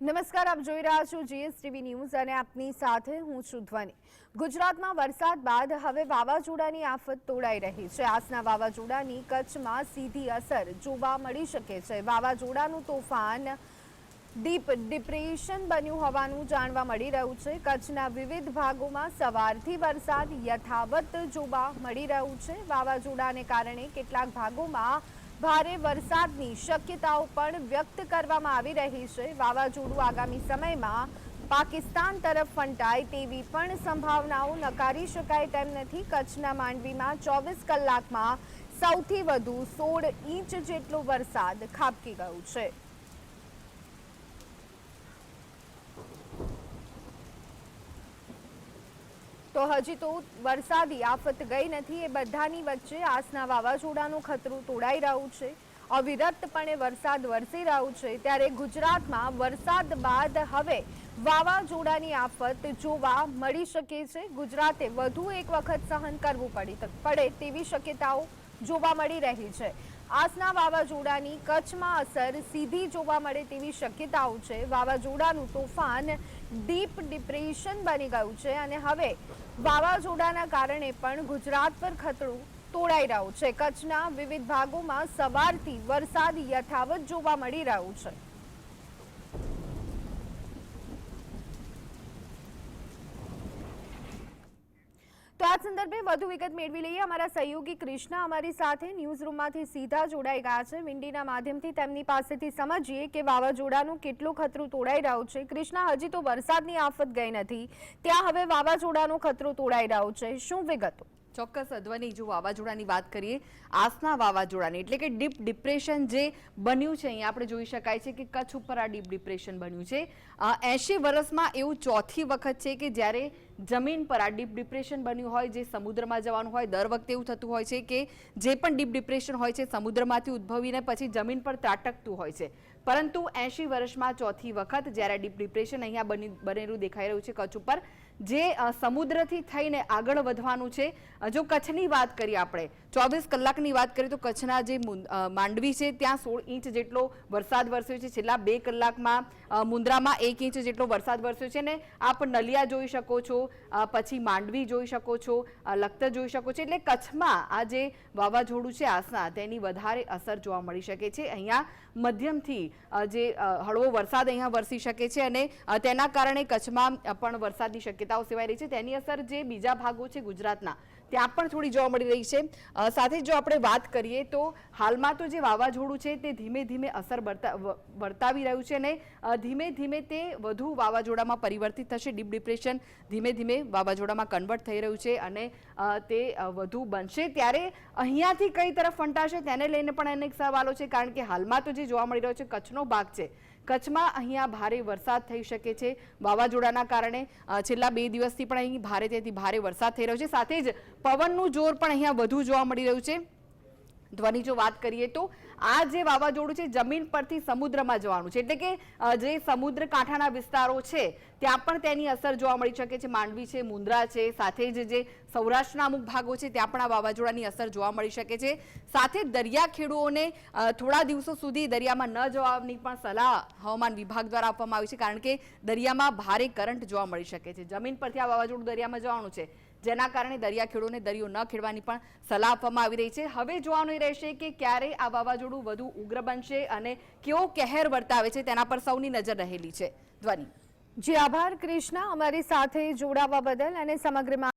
નમસ્કાર, આપ જોઈ રહ્યા છો જીએસટીવી ન્યૂઝ અને આપની સાથે હું છું ધ્વનિ. ગુજરાતમાં વરસાદ બાદ હવે વાવાઝોડાની આફત તોડાઈ રહી છે. આસના વાવાઝોડાની કચ્છમાં સીધી અસર જોવા મળી શકે છે. વાવાઝોડાનું તોફાન ડીપ ડિપ્રેશન બન્યું હોવાનું જાણવા મળી રહ્યું છે. કચ્છના વિવિધ ભાગોમાં સવારથી વરસાદ યથાવત જોવા મળી રહ્યું છે. વાવાઝોડાને કારણે કેટલાક ભાગોમાં ભારે વરસાદની શક્યતાઓ પણ વ્યક્ત કરવામાં આવી રહી છે. વાવાઝોડું આગામી સમયમાં પાકિસ્તાન તરફ ફંટાય તેવી પણ સંભાવનાઓ નકારી શકાય તેમ નથી. કચ્છના માંડવીમાં ચોવીસ કલાકમાં સૌથી વધુ સોળ ઇંચ જેટલો વરસાદ ખાબકી ગયો છે. તો હજી તો વરસાદી આફત ગઈ નથી, એ બધાની વચ્ચે આસના વાવાઝોડાનું ખતરું તોડાઈ રહ્યું છે. અવિરતપણે વરસાદ વરસી રહ્યો છે. ત્યારે ગુજરાતમાં વરસાદ બાદ હવે વાવાઝોડાની આફત જોવા મળી શકે છે. ગુજરાતે વધુ એક વખત સહન કરવું પડી પડે તેવી શક્યતાઓ જોવા મળી રહી છે. આસના વાવાઝોડાની કચ્છમાં અસર સીધી જોવા મળે તેવી શક્યતાઓ છે. વાવાઝોડાનું તોફાન ડીપ ડિપ્રેશન બની ગયું છે અને હવે વાવાઝોડાના કારણે પણ ગુજરાત પર ખતરું તોડાઈ રહ્યું છે. કચ્છના વિવિધ ભાગોમાં સવારથી વરસાદ યથાવત જોવા મળી રહ્યું છે. તો આ સંદર્ભે વધુ વિગત મેળવી લઈએ. અમારા સહયોગી કૃષ્ણા અમારી સાથે ન્યૂઝ રૂમમાંથી સીધા જોડાઈ ગયા છે. વિંડીના માધ્યમથી તેમની પાસેથી સમજીએ કે વાવાઝોડાનું કેટલું ખતરું તોડાઈ રહ્યું છે. કૃષ્ણા, હજી તો વરસાદની આફત ગઈ નથી. ત્યાં હવે વાવાઝોડાનું ખતરું તોડાઈ રહ્યું છે. શું વિગતો? ચોક્કસ અધ્વની, જો વાવાઝોડાની વાત કરીએ આસના વાવાઝોડાની, એટલે કે ડીપ ડિપ્રેશન જે બન્યું છે, અહીંયા આપણે જોઈ શકાય છે કે કચ્છ ઉપર આ ડીપ ડિપ્રેશન બન્યું છે. એંશી વર્ષમાં એવું ચોથી વખત છે કે જ્યારે જમીન પર આ ડીપ ડિપ્રેશન બન્યું હોય, જે સમુદ્રમાં જવાનું હોય, દર વખતે એવું થતું હોય છે કે જે પણ ડીપ ડિપ્રેશન હોય છે, સમુદ્રમાંથી ઉદ્ભવીને પછી જમીન પર ત્રાટકતું હોય છે. પરંતુ એંશી વર્ષમાં ચોથી વખત જ્યારે ડીપ ડિપ્રેશન અહીંયા બની, બનેલું દેખાઈ રહ્યું છે કચ્છ ઉપર, જે સમુદ્રથી થઈને આગળ વધવાનું છે જો કચ્છની વાત કરીએ આપણે, ચોવીસ કલાકની વાત કરીએ તો કચ્છના જે માંડવી છે, ત્યાં સોળ ઇંચ જેટલો વરસાદ વરસ્યો છે, છેલ્લા બે કલાકમાં મુન્દ્રામાં એક ઇંચ જેટલો વરસાદ વરસ્યો છે ને આપ નલિયા જોઈ શકો છો પછી માંડવી જોઈ શકો છો લખતર જોઈ શકો છો. એટલે કચ્છમાં આ જે વાવાઝોડું છે આસના, તેની વધારે અસર જોવા મળી શકે છે. અહીંયા મધ્યમથી જે હળવો વરસાદ અહીંયા વરસી શકે છે અને તેના કારણે કચ્છમાં પણ વરસાદની શક્યતાઓ સેવાઈ રહી છે. તેની અસર જે બીજા ભાગો છે ગુજરાતના, ત્યાં પણ થોડી જોવા મળી રહી છે. સાથે જો આપણે વાત કરીએ તો હાલમાં તો જે વાવાઝોડું છે તે ધીમે ધીમે અસર વર્તાવી રહ્યું છે અને ધીમે ધીમે તે વધુ વાવાઝોડામાં પરિવર્તિત થશે. ડીપ ડિપ્રેશન ધીમે ધીમે વાવાઝોડામાં કન્વર્ટ થઈ રહ્યું છે અને તે વધુ બનશે. ત્યારે અહીંયાથી કઈ તરફ ફંટાશે તેને લઈને પણ અનેક સવાલો છે, કારણ કે હાલમાં તો જે જોવા મળી રહ્યો છે, કચ્છનો ભાગ છે. કચ્છમાં અહીંયા ભારે વરસાદ થઈ શકે છે વાવાઝોડાના કારણે. છેલ્લા બે દિવસથી પણ અહીં ભારે, તેથી ભારે વરસાદ થઈ રહ્યો છે. સાથે જ પવનનું જોર પણ અહીંયા વધુ જોવા મળી રહ્યું છે. ધ્વની જો વાત કરીએ તો આ જે વાવાઝોડું છે, જમીન પરથી સમુદ્રમાં જવાનું છે. એટલે કે જે સમુદ્ર કાંઠાના વિસ્તારો છે, ત્યાં પણ તેની અસર જોવા મળી શકે છે. માંડવી છે મુન્દ્રા છે, સાથે જ જે સૌરાષ્ટ્રના અમુક ભાગો છે, ત્યાં પણ આ વાવાઝોડાની અસર જોવા મળી શકે છે. સાથે દરિયા ખેડૂઓને થોડા દિવસો સુધી દરિયામાં ન જવાની પણ સલાહ હવામાન વિભાગ દ્વારા આપવામાં આવી છે, કારણ કે દરિયામાં ભારે કરંટ જોવા મળી શકે છે. જમીન પરથી આ વાવાઝોડું દરિયામાં જવાનું છે. જેના કારણે દરિયા ખેડૂને દરિયો ન ખેડવાની પણ સલાહ આપવામાં આવી રહી છે. હવે જોવાનું રહેશે કે ક્યારે આ વાવાઝોડું વધુ ઉગ્ર બનશે અને કેવો કહેર વર્તાવે છે તેના પર સૌની નજર રહેલી છે. ધ્વનિ. જી, આભાર કૃષ્ણા અમારી સાથે જોડાવા બદલ અને સમગ્ર